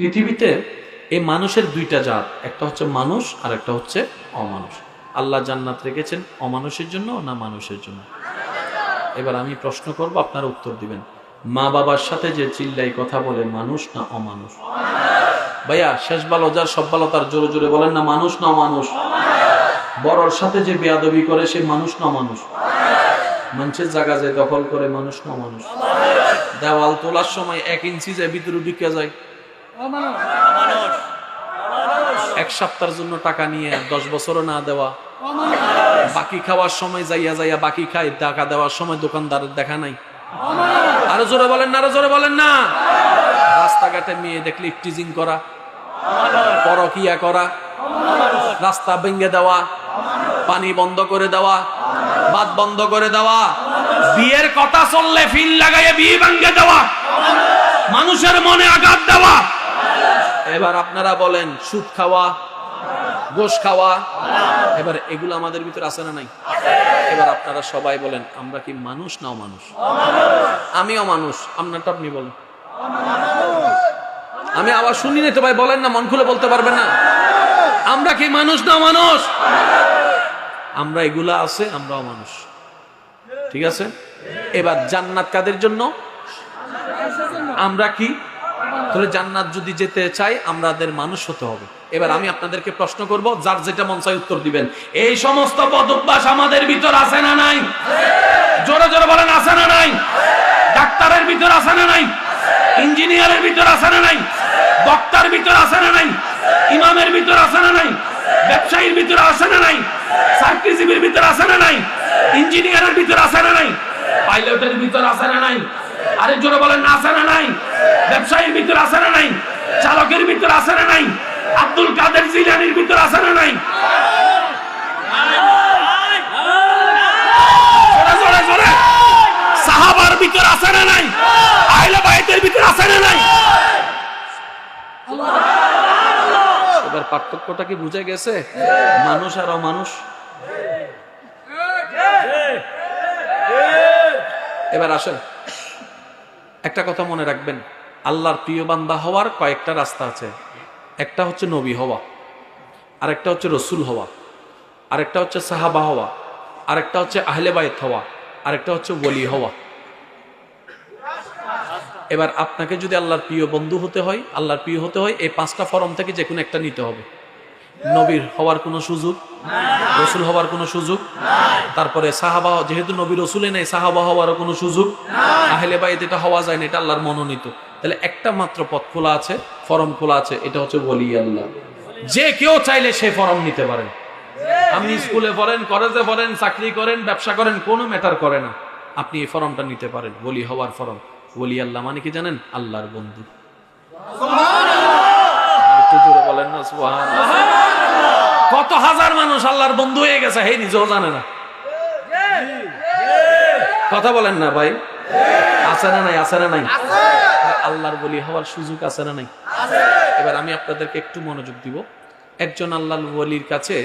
পৃথিবীতে এই মানুষের দুইটা জাত, একটা হচ্ছে মানুষ আর একটা হচ্ছে অমানুষ। আল্লাহ জান্নাত রেখেছেন অমানুষের জন্য না মানুষের জন্য? এবার আমি প্রশ্ন করব, আপনারা উত্তর দিবেন। মা বাবার সাথে যে চিল্লাই কথা বলে, মানুষ না অমানুষ? ভাইয়া, শেষ ভালো, যার সব ভালো তার জোরে জোরে বলেন না, মানুষ না অমানুষ? বড়র সাথে যে বেয়াদবি করে, সে মানুষ না মানুষ মানুষের জায়গা যায়, দখল করে, মানুষ না অমানুষ? দেওয়াল তোলার সময় এক ইঞ্চি যায়, ভিতরে ঢুকে যায়। এক সপ্তাহের জন্য টাকা নিয়ে দশ বছরও না দেওয়া। বাকি খাওয়ার সময় যাইয়া যাইয়া বাকি খাই টাকা দেওয়ার সময় দোকানদারের দেখা নাই। আরও জোরে বলেন না আরও জোরে বলেন না। রাস্তাঘাটে মেয়ে দেখলে টিজিং করা পরকিয়া করা রাস্তা ভেঙে দেওয়া পানি বন্ধ করে দেওয়া বাদ বন্ধ করে দেওয়া। বিয়ের কথা চললে ফিল লাগাইয়ে বিয়ে ভেঙে দেওয়া। মানুষের মনে আঘাত দেওয়া। এবার আপনারা বলেন, সুদ খাওয়া, গোশ খাওয়া, এবার এগুলো আমাদের ভিতরে আছে না নাই? এবার আপনারা সবাই বলেন, আমরা কি মানুষ নাও মানুষ আমিও মানুষ আপনারটা আপনি বলেন। আমি আবার শুনি না তো ভাই, বলেন না, মন খুলে বলতে পারবেন না। আমরা কি মানুষ না মানুষ আমরা এগুলা আছে আমরাও মানুষ ঠিক আছে? এবার জান্নাত কাদের জন্য? আমরা কি তাহলে জান্নাত যদি যেতে চাই আমাদের মানুষ হতে হবে এবার আমি আপনাদেরকে প্রশ্ন করব যার যেটা মন চাই উত্তর দিবেন এই সমস্ত পদ অভ্যাস আমাদের ভিতর আছে না নাই জোরে জোরে বলেন আছে না নাই ডাক্তারের ভিতর আছে না নাই ইঞ্জিনিয়ারের ভিতর আছে না নাই বক্তার ভিতর আছে না নাই ইমামের ভিতর আছে না নাই ব্যবসায়ীর ভিতর আছে না নাই চাকরিজীবীর ভিতর আছে না নাই ইঞ্জিনিয়ারের ভিতর আছে না নাই পাইলটের ভিতর আছে না নাই আরে জোরে বলেন আছে না নাই ব্যবসায়ীর ভিতর আছে না নাই চালকের ভিতর আছে না নাই আব্দুল কাদের জিলানির ভিতর আছে না নাই জোরে জোরে জোরে সাহাবার ভিতর আছে না নাই? আহলে বাইতের ভিতর আছে না নাই? এবার পার্থক্যটা কি বুঝে গেছে? মানুষ আর অমানুষ? এবার আসেন। একটা কথা মনে রাখবেন, আল্লাহর প্রিয় বান্দা হওয়ার কয়েকটা রাস্তা আছে। একটা হচ্ছে নবী হওয়া, আরেকটা হচ্ছে রসুল হওয়া, আরেকটা হচ্ছে সাহাবা হওয়া, আরেকটা হচ্ছে আহলে বাইত হওয়া, আরেকটা হচ্ছে ওলি হওয়া। এবার আপনাকে যদি আল্লাহর প্রিয় বন্ধু হতে হয়, আল্লাহর প্রিয় হতে হয়, এই পাঁচটা ফরম থেকে যে কোনো একটা নিতে হবে। নবীর হওয়ার কোনো সুযোগ, রসুল হওয়ার কোনো সুযোগ, তারপরে সাহাবা, যেহেতু নবী রসুলে নেই, সাহাবা হওয়ারও কোনো সুযোগ, আহলে বাইত এটা হওয়া যায় না, এটা আল্লাহর মনোনীত। তাহলে একটা মাত্র পথ খোলা আছে, ফরম খোলা আছে, এটা হচ্ছে বলি আল্লাহ। যে কেউ চাইলে সে ফরম নিতে পারেন। আপনি স্কুলে পড়েন, কলেজে পড়েন, চাকরি করেন, ব্যবসা করেন, কোনো ম্যাটার করে না। আপনি এই ফরমটা নিতে পারেন বলি হওয়ার ফরম। বলি আল্লাহ মানে কি জানেন? আল্লাহর বন্ধু। একটু জোরে বলেন না। কত হাজার মানুষ আল্লাহর বন্ধু হয়ে গেছে হে নিজেও জানে না। কথা বলেন না ভাই। আছে না নাই আছে না নাই? আল্লাহর বলি হওয়ার সুযোগ আছে না নাই? এবার আমি আপনাদেরকে একটু মনোযোগ দিব। একজন আল্লাহর বলির কাছে